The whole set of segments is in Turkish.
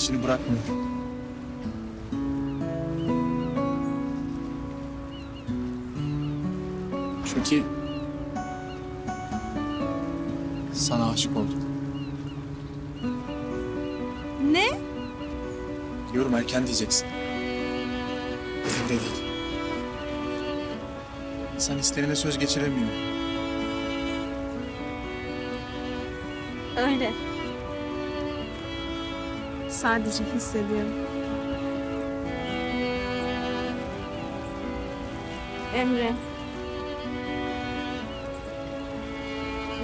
peşini bırakmıyor. Çünkü sana aşık oldum. Ne? Biliyorum erken diyeceksin. Elimde değil. Sen hislerine söz geçiremiyorsun. Öyle. Sadece hissediyorum. Emre.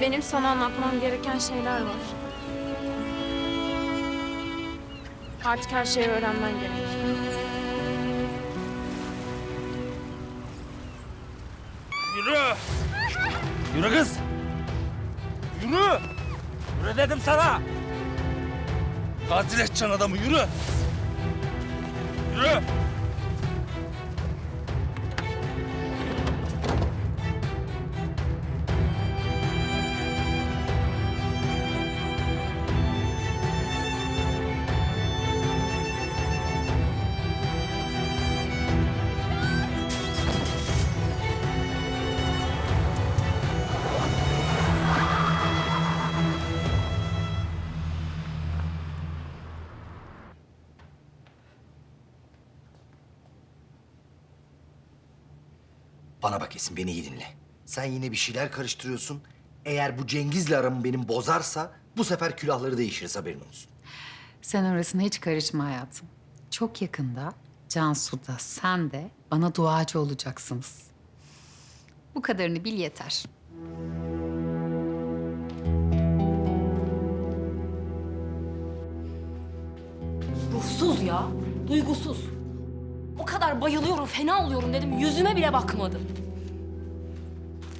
Benim sana anlatmam gereken şeyler var. Artık her şeyi öğrenmen gerek. Yürü! Yürü kız! Yürü! Yürü dedim sana! Katil edeceksin adamı, yürü! Yürü! Bana bak Esin, beni iyi dinle. Sen yine bir şeyler karıştırıyorsun. Eğer bu Cengiz'le aramı benim bozarsa bu sefer külahları değişiriz haberin olsun. Sen orasına hiç karışma hayatım. Çok yakında Cansu da sen de bana duacı olacaksınız. Bu kadarını bil yeter. Ruhsuz ya, duygusuz. O kadar bayılıyorum, fena oluyorum dedim. Yüzüme bile bakmadı.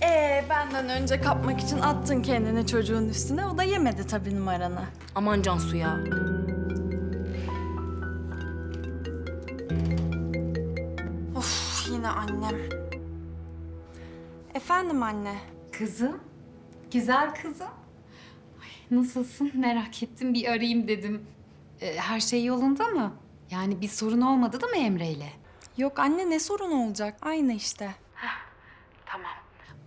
Ee, benden önce kapmak için attın kendini çocuğun üstüne. O da yemedi tabii numaranı. Aman Cansu ya. Of yine annem. Efendim anne. Kızım, güzel kızım. Ay, nasılsın merak ettim bir arayayım dedim. Ee, her şey yolunda mı? Yani bir sorun olmadı değil mi Emre'yle? Yok anne ne sorun olacak? Aynı işte. Tamam.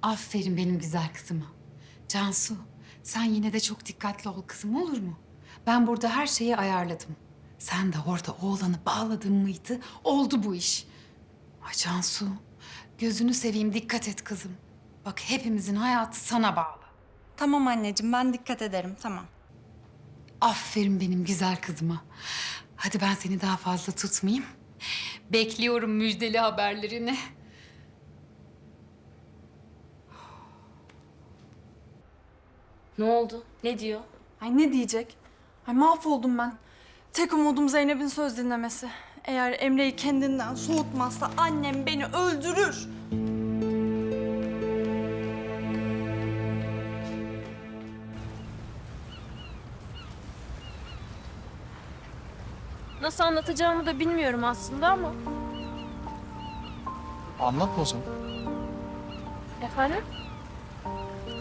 Aferin benim güzel kızıma. Cansu, sen yine de çok dikkatli ol kızım olur mu? Ben burada her şeyi ayarladım. Sen de orada oğlanı bağladın mıydı? Oldu bu iş. Ay Cansu, gözünü seveyim dikkat et kızım. Bak hepimizin hayatı sana bağlı. Tamam anneciğim ben dikkat ederim tamam. Aferin benim güzel kızıma. Hadi ben seni daha fazla tutmayayım. Bekliyorum müjdeli haberlerini. Ne oldu? Ne diyor? Ay ne diyecek? Ay mahvoldum ben. Tek umudum Zeynep'in söz dinlemesi. Eğer Emre'yi kendinden soğutmazsa annem beni öldürür. Nasıl anlatacağımı da bilmiyorum aslında ama. Anlatma o zaman. Efendim?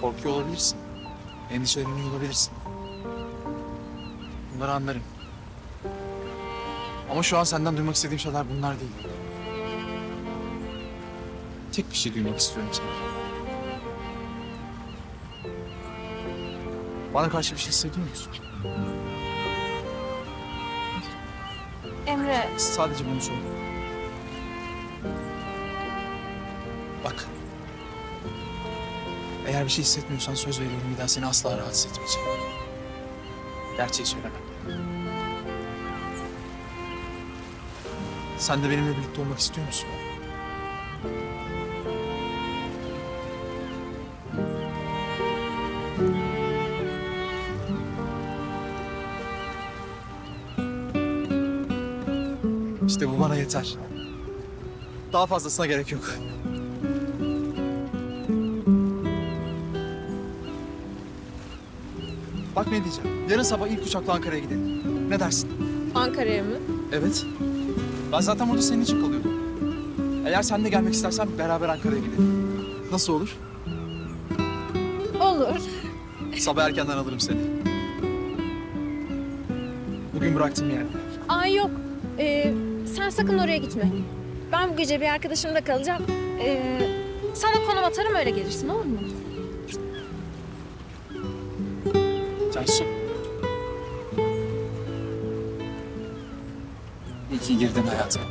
Korkuyor olabilirsin. Endişeleniyor olabilirsin. Bunları anlarım. Ama şu an senden duymak istediğim şeyler bunlar değil. Tek bir şey duymak istiyorum senden. Bana karşı bir şey hissediyor musun? Emre, Sadece bunu sor. Bak. Eğer bir şey hissetmiyorsan söz veriyorum bir daha seni asla rahatsız etmeyeceğim. Gerçeği söyle bak. Sen de benimle birlikte olmak istiyor musun? İşte bu bana yeter. Daha fazlasına gerek yok. Bak ne diyeceğim. Yarın sabah ilk uçakla Ankara'ya gidelim. Ne dersin? Ankara'ya mı? Evet. Ben zaten burada senin için kalıyordum. Eğer sen de gelmek istersen beraber Ankara'ya gidelim. Nasıl olur? Olur. Sabah erkenden alırım seni. Bugün bıraktığım yerde. Aa yok. Ee, sen sakın oraya gitme. Ben bu gece bir arkadaşımda kalacağım. Ee, sana konum atarım öyle gelirsin olur mu? Cansu. İyi ki girdin hayatıma.